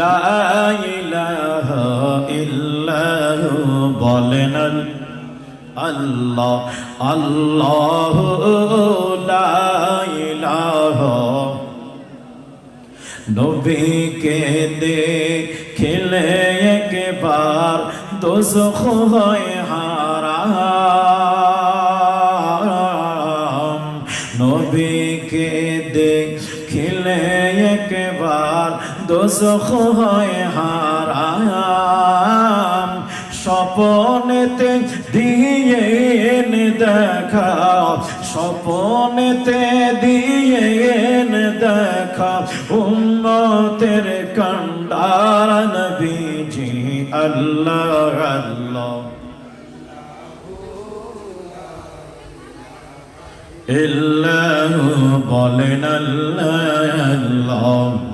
লা ইলাহা ইল্লাহু বলেন আল্লাহ আল্লাহ লা ইলাহা। নবীকে দেখলে একবার দোজখ হয় হারাম। নবীকে দেখলে একবার দোজখ হয় হারাম। স্বপনেতে দিয়ে দেখা স্বপনেতে দিয়ে দেখা উম্মতের কন্ডার নবীজি আল্লাহ আল্লাহ। ইল্লাহু বলেন আল্লাহ আল্লাহ।